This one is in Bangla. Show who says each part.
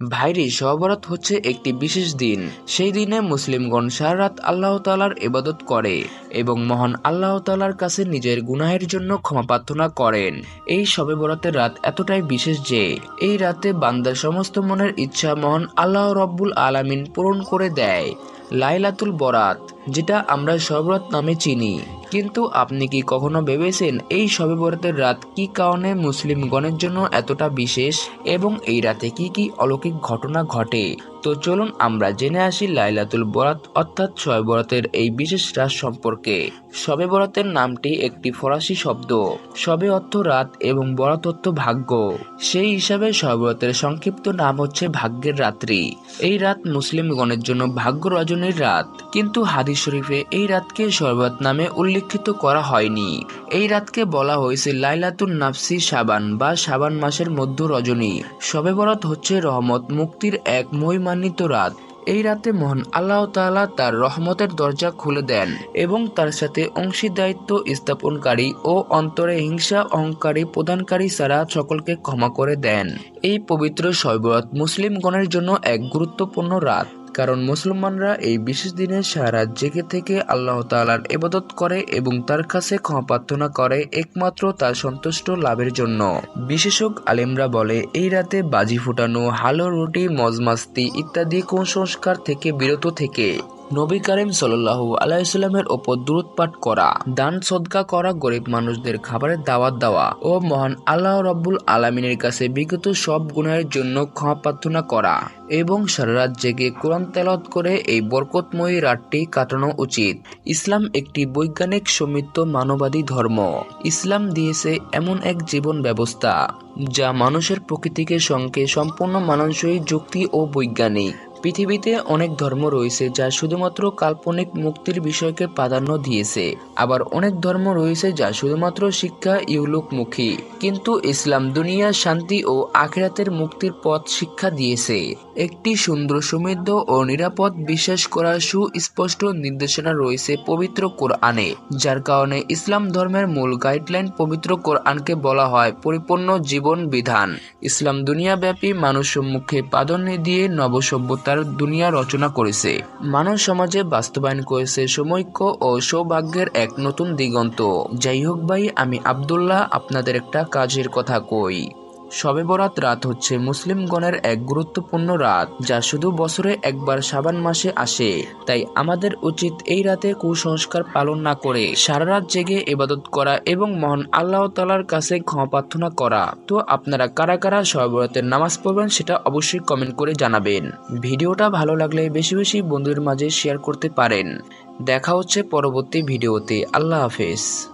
Speaker 1: ভাইরি সহবরাত হচ্ছে একটি বিশেষ দিন। সেই দিনে মুসলিমগণ সারা রাত আল্লাহ তালার ইবাদত করে এবং মহান আল্লাহ তালার কাছে নিজের গুনাহের জন্য ক্ষমা প্রার্থনা করেন। এই শবে বরাতের রাত এতটাই বিশেষ যে, এই রাতে বান্দার সমস্ত মনের ইচ্ছা মহান আল্লাহ রব্বুল আলামিন পূরণ করে দেয়। লাইলাতুল বরাত, যেটা আমরা সবরাত নামে চিনি। কিন্তু আপনি কি কখনো ভেবেছেন এই শবে বরাতের রাত কি কারণে মুসলিমগণের জন্য এতটা বিশেষ? এবং এই রাতে কি কি অলৌকিক ঘটনা ঘটে? তো চলুন আমরা জেনে আসি লাইলাতুল বরাত, অর্থাৎ শবে বরাতের এই বিশেষ রাত সম্পর্কে। শবে বরাতের নামটি একটি ফরাসি শব্দ। শবে অর্থ রাত এবং বরাত অর্থ ভাগ্য। সেই হিসাবে শবে বরাতের সংক্ষিপ্ত নাম হচ্ছে ভাগ্যের রাত্রি। এই রাত মুসলিমগণের জন্য ভাগ্য রজনীর রাত। কিন্তু হাদিস শরীফে এই রাতকে শরবত নামে উল্লেখিত করা হয়নি। এই রাতকে বলা হয়েছে লাইলাতুন নাফসি সাবান বা সাবান মাসের মধ্য রজনী। শবে বরাত হচ্ছে রহমত মুক্তির এক মহিমান্বিত রাত। এই রাতে মহান আল্লাহ তাআলা তার রহমতের দরজা খুলে দেন এবং তার সাথে অংশীদায়িত্ব স্থাপনকারী ও অন্তরে হিংসা অহংকারী প্রদানকারী ছাড়া সকলকে ক্ষমা করে দেন। এই পবিত্র শৈবরাত মুসলিমগণের জন্য এক গুরুত্বপূর্ণ রাত। কারণ মুসলমানরা এই বিশেষ দিনে সারা জেগে থেকে আল্লাহ তালার এবাদত করে এবং তার কাছে ক্ষমা প্রার্থনা করে একমাত্র তার সন্তুষ্ট লাভের জন্য। বিশেষক আলেমরা বলে, এই রাতে বাজি ফুটানো, হালো রুটি, মজমাস্তি ইত্যাদি কুসংস্কার থেকে বিরত থেকে নবী করিম সাল্লাহ আলাইসাল্লামের ওপর দূরত পাঠ করা, দান সদকা করা গরিব মানুষদের খাবারের দাওয়াত দেওয়া ও মহান আল্লাহ রব্বুল আলমিনের কাছে বিগত সব গুণের জন্য ক্ষমা প্রার্থনা করা এবং সারা রাত জেগে কোরআন তেলত করে এই বরকতময়ী রাতটি কাটানো উচিত। ইসলাম একটি বৈজ্ঞানিক সমৃদ্ধ মানবাদী ধর্ম। ইসলাম দিয়েছে এমন এক জীবন ব্যবস্থা যা মানুষের প্রকৃতিকে সঙ্গে সম্পূর্ণ মানানসই যুক্তি ও বৈজ্ঞানিক। পৃথিবীতে অনেক ধর্ম রয়েছে যা শুধুমাত্র কাল্পনিক মুক্তির বিষয়কে প্রাধান্য দিয়েছে। আবার অনেক ধর্ম রয়েছে যা শুধুমাত্র শিক্ষা ইউলুকমুখী কিন্তু ইসলাম দুনিয়া, শান্তি ও আখেরাতের মুক্তির পথ শিক্ষা দিয়েছে। একটি সুন্দর সমৃদ্ধ ও নিরাপদ বিশ্বাস করার সুস্পষ্ট নির্দেশনা রয়েছে পবিত্র কোরআনে, যার কারণে ইসলাম ধর্মের মূল গাইডলাইন পবিত্র কোরআনকে বলা হয় পরিপূর্ণ জীবন বিধান। ইসলাম দুনিয়াব্যাপী মানুষ সম্মুখে প্রাধান্য দিয়ে নবসভ্যতার দুনিয়া রচনা করেছে। মানব সমাজে বাস্তবায়ন করেছে সমৈক্য ও সৌভাগ্যের এক নতুন দিগন্ত। যাই হোক ভাই, আমি আবদুল্লাহ, আপনাদের একটা কাজের কথা কই। শবে বরাত রাত হচ্ছে মুসলিমগণের এক গুরুত্বপূর্ণ রাত, যা শুধু বছরে একবার সাবান মাসে আসে। তাই আমাদের উচিত এই রাতে কুসংস্কার পালন না করে সারা রাত জেগে ইবাদত করা এবং মহান আল্লাহ তালার কাছে ক্ষমা প্রার্থনা করা। তো আপনারা কারা কারা শবে বরাতের নামাজ পড়বেন সেটা অবশ্যই কমেন্ট করে জানাবেন। ভিডিওটা ভালো লাগলে বেশি বেশি বন্ধুদের মাঝে শেয়ার করতে পারেন। দেখা হচ্ছে পরবর্তী ভিডিওতে। আল্লাহ হাফেজ।